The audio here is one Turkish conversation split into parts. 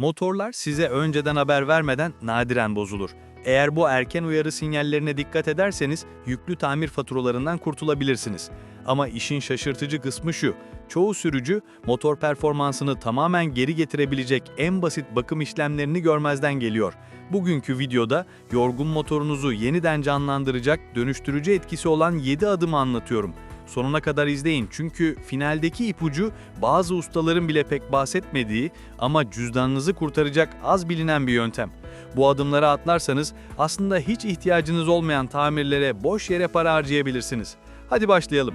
Motorlar size önceden haber vermeden nadiren bozulur. Eğer bu erken uyarı sinyallerine dikkat ederseniz yüklü tamir faturalarından kurtulabilirsiniz. Ama işin şaşırtıcı kısmı şu, çoğu sürücü motor performansını tamamen geri getirebilecek en basit bakım işlemlerini görmezden geliyor. Bugünkü videoda yorgun motorunuzu yeniden canlandıracak, dönüştürücü etkisi olan 7 adımı anlatıyorum. Sonuna kadar izleyin çünkü finaldeki ipucu bazı ustaların bile pek bahsetmediği ama cüzdanınızı kurtaracak az bilinen bir yöntem. Bu adımları atlarsanız aslında hiç ihtiyacınız olmayan tamirlere boş yere para harcayabilirsiniz. Hadi başlayalım.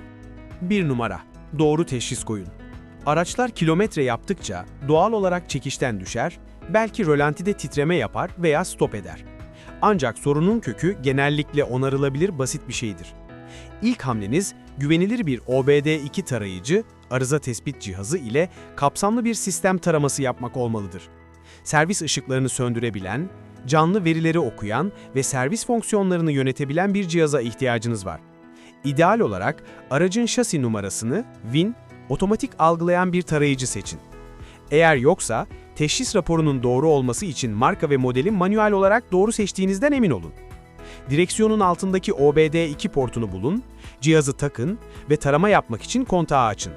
1 numara. Doğru teşhis koyun. Araçlar kilometre yaptıkça doğal olarak çekişten düşer, belki rölantide titreme yapar veya stop eder. Ancak sorunun kökü genellikle onarılabilir basit bir şeydir. İlk hamleniz güvenilir bir OBD2 tarayıcı, arıza tespit cihazı ile kapsamlı bir sistem taraması yapmak olmalıdır. Servis ışıklarını söndürebilen, canlı verileri okuyan ve servis fonksiyonlarını yönetebilen bir cihaza ihtiyacınız var. İdeal olarak aracın şasi numarasını, VIN, otomatik algılayan bir tarayıcı seçin. Eğer yoksa, teşhis raporunun doğru olması için marka ve modeli manuel olarak doğru seçtiğinizden emin olun. Direksiyonun altındaki OBD2 portunu bulun, cihazı takın ve tarama yapmak için kontağı açın.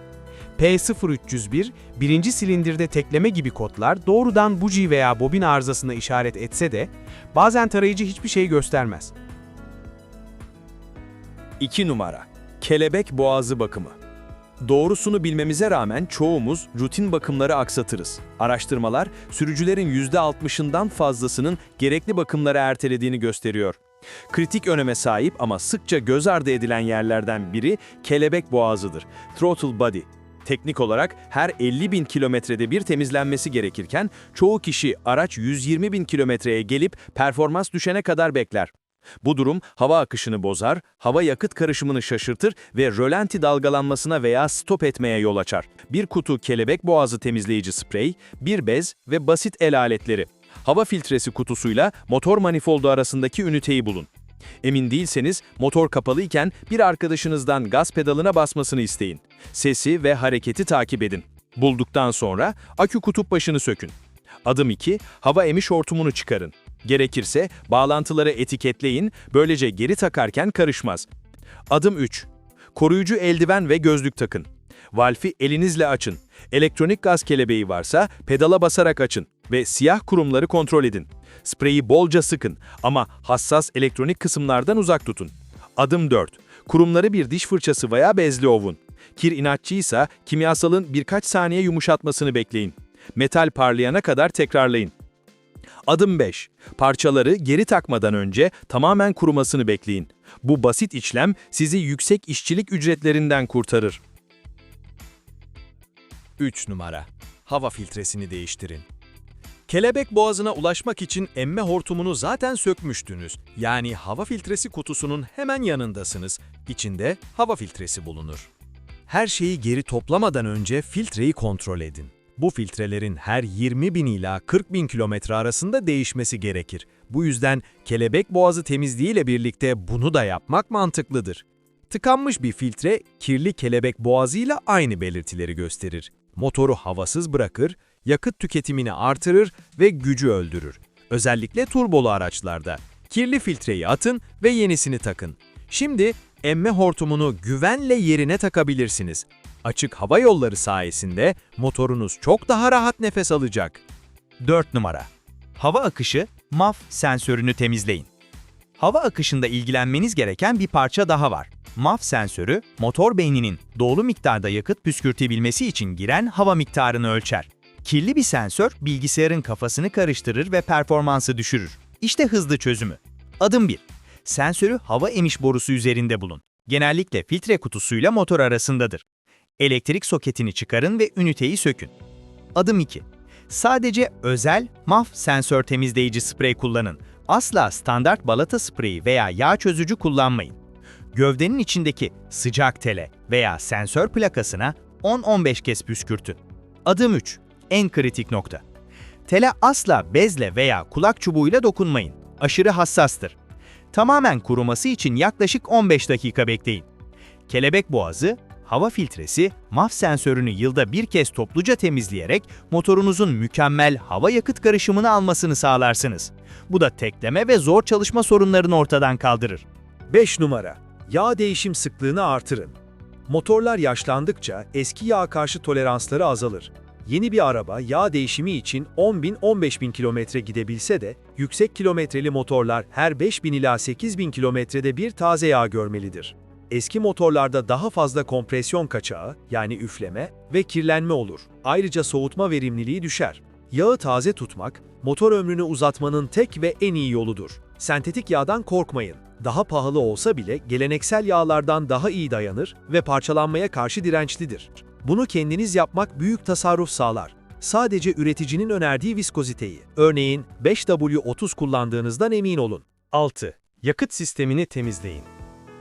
P0301, birinci silindirde tekleme gibi kodlar doğrudan buji veya bobin arızasına işaret etse de, bazen tarayıcı hiçbir şey göstermez. 2 numara. Kelebek boğazı bakımı. Doğrusunu bilmemize rağmen çoğumuz rutin bakımları aksatırız. Araştırmalar, sürücülerin %60'ından fazlasının gerekli bakımları ertelediğini gösteriyor. Kritik öneme sahip ama sıkça göz ardı edilen yerlerden biri kelebek boğazıdır. Throttle body. Teknik olarak her 50 bin kilometrede bir temizlenmesi gerekirken çoğu kişi araç 120 bin kilometreye gelip performans düşene kadar bekler. Bu durum hava akışını bozar, hava yakıt karışımını şaşırtır ve rölanti dalgalanmasına veya stop etmeye yol açar. Bir kutu kelebek boğazı temizleyici sprey, bir bez ve basit el aletleri. Hava filtresi kutusuyla motor manifoldu arasındaki üniteyi bulun. Emin değilseniz motor kapalıyken bir arkadaşınızdan gaz pedalına basmasını isteyin. Sesi ve hareketi takip edin. Bulduktan sonra akü kutup başını sökün. Adım 2, hava emiş hortumunu çıkarın. Gerekirse bağlantıları etiketleyin, böylece geri takarken karışmaz. Adım 3. Koruyucu eldiven ve gözlük takın. Valfi elinizle açın. Elektronik gaz kelebeği varsa pedala basarak açın ve siyah kurumları kontrol edin. Spreyi bolca sıkın ama hassas elektronik kısımlardan uzak tutun. Adım 4. Kurumları bir diş fırçası veya bezle ovun. Kir inatçıysa kimyasalın birkaç saniye yumuşatmasını bekleyin. Metal parlayana kadar tekrarlayın. Adım 5. Parçaları geri takmadan önce tamamen kurumasını bekleyin. Bu basit işlem sizi yüksek işçilik ücretlerinden kurtarır. 3 numara. Hava filtresini değiştirin. Kelebek boğazına ulaşmak için emme hortumunu zaten sökmüştünüz. Yani hava filtresi kutusunun hemen yanındasınız. İçinde hava filtresi bulunur. Her şeyi geri toplamadan önce filtreyi kontrol edin. Bu filtrelerin her 20 bin ila 40 bin kilometre arasında değişmesi gerekir. Bu yüzden kelebek boğazı temizliği ile birlikte bunu da yapmak mantıklıdır. Tıkanmış bir filtre, kirli kelebek boğazıyla aynı belirtileri gösterir. Motoru havasız bırakır, yakıt tüketimini artırır ve gücü öldürür. Özellikle turbolu araçlarda. Kirli filtreyi atın ve yenisini takın. Şimdi emme hortumunu güvenle yerine takabilirsiniz. Açık hava yolları sayesinde motorunuz çok daha rahat nefes alacak. 4 numara. Hava akışı, MAF sensörünü temizleyin. Hava akışında ilgilenmeniz gereken bir parça daha var. MAF sensörü, motor beyninin dolu miktarda yakıt püskürtebilmesi için giren hava miktarını ölçer. Kirli bir sensör, bilgisayarın kafasını karıştırır ve performansı düşürür. İşte hızlı çözümü. Adım 1. Sensörü hava emiş borusu üzerinde bulun. Genellikle filtre kutusuyla motor arasındadır. Elektrik soketini çıkarın ve üniteyi sökün. Adım 2. Sadece özel MAF sensör temizleyici sprey kullanın. Asla standart balata spreyi veya yağ çözücü kullanmayın. Gövdenin içindeki sıcak tele veya sensör plakasına 10-15 kez püskürtün. Adım 3. En kritik nokta. Tele asla bezle veya kulak çubuğuyla dokunmayın. Aşırı hassastır. Tamamen kuruması için yaklaşık 15 dakika bekleyin. Kelebek boğazı, Hava filtresi, MAF sensörünü yılda bir kez topluca temizleyerek motorunuzun mükemmel hava yakıt karışımını almasını sağlarsınız. Bu da tekleme ve zor çalışma sorunlarını ortadan kaldırır. 5 numara. Yağ değişim sıklığını artırın. Motorlar yaşlandıkça eski yağ karşı toleransları azalır. Yeni bir araba yağ değişimi için 10.000-15.000 kilometre gidebilse de yüksek kilometreli motorlar her 5.000 ila 8.000 kilometrede bir taze yağ görmelidir. Eski motorlarda daha fazla kompresyon kaçağı yani üfleme ve kirlenme olur. Ayrıca soğutma verimliliği düşer. Yağı taze tutmak, motor ömrünü uzatmanın tek ve en iyi yoludur. Sentetik yağdan korkmayın. Daha pahalı olsa bile geleneksel yağlardan daha iyi dayanır ve parçalanmaya karşı dirençlidir. Bunu kendiniz yapmak büyük tasarruf sağlar. Sadece üreticinin önerdiği viskoziteyi, örneğin 5W30 kullandığınızdan emin olun. 6. Yakıt sistemini temizleyin.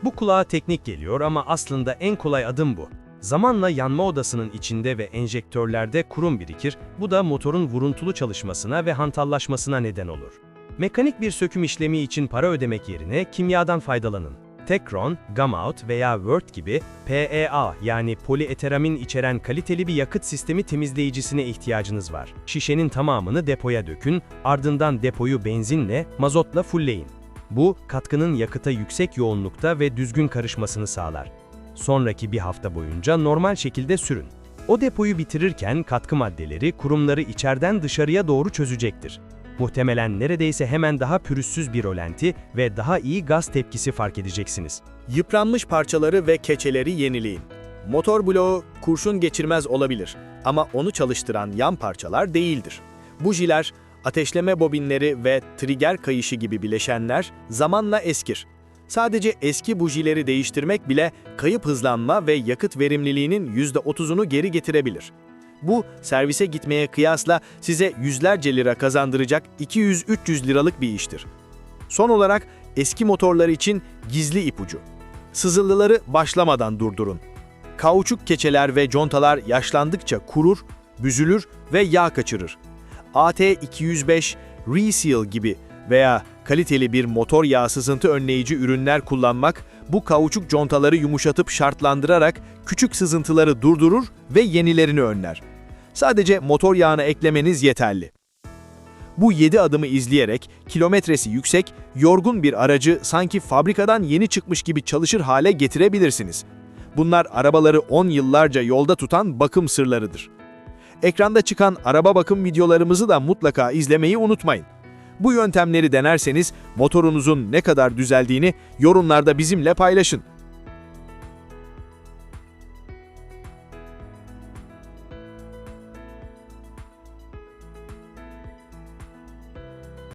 Bu kulağa teknik geliyor ama aslında en kolay adım bu. Zamanla yanma odasının içinde ve enjektörlerde kurum birikir, bu da motorun vuruntulu çalışmasına ve hantallaşmasına neden olur. Mekanik bir söküm işlemi için para ödemek yerine kimyadan faydalanın. Tekron, Gamout veya Word gibi PEA yani polieteramin içeren kaliteli bir yakıt sistemi temizleyicisine ihtiyacınız var. Şişenin tamamını depoya dökün, ardından depoyu benzinle, mazotla fullleyin. Bu, katkının yakıta yüksek yoğunlukta ve düzgün karışmasını sağlar. Sonraki bir hafta boyunca normal şekilde sürün. O depoyu bitirirken katkı maddeleri kurumları içeriden dışarıya doğru çözecektir. Muhtemelen neredeyse hemen daha pürüzsüz bir rolenti ve daha iyi gaz tepkisi fark edeceksiniz. Yıpranmış parçaları ve keçeleri yenileyin. Motor bloğu kurşun geçirmez olabilir ama onu çalıştıran yan parçalar değildir. Bujiler, ateşleme bobinleri ve trigger kayışı gibi bileşenler zamanla eskir. Sadece eski bujileri değiştirmek bile kayıp hızlanma ve yakıt verimliliğinin %30'unu geri getirebilir. Bu, servise gitmeye kıyasla size yüzlerce lira kazandıracak 200-300 liralık bir iştir. Son olarak eski motorlar için gizli ipucu. Sızıltıları başlamadan durdurun. Kauçuk keçeler ve contalar yaşlandıkça kurur, büzülür ve yağ kaçırır. AT205, Reseal gibi veya kaliteli bir motor yağ sızıntı önleyici ürünler kullanmak bu kauçuk contaları yumuşatıp şartlandırarak küçük sızıntıları durdurur ve yenilerini önler. Sadece motor yağını eklemeniz yeterli. Bu 7 adımı izleyerek kilometresi yüksek, yorgun bir aracı sanki fabrikadan yeni çıkmış gibi çalışır hale getirebilirsiniz. Bunlar arabaları 10 yıllarca yolda tutan bakım sırlarıdır. Ekranda çıkan araba bakım videolarımızı da mutlaka izlemeyi unutmayın. Bu yöntemleri denerseniz motorunuzun ne kadar düzeldiğini yorumlarda bizimle paylaşın.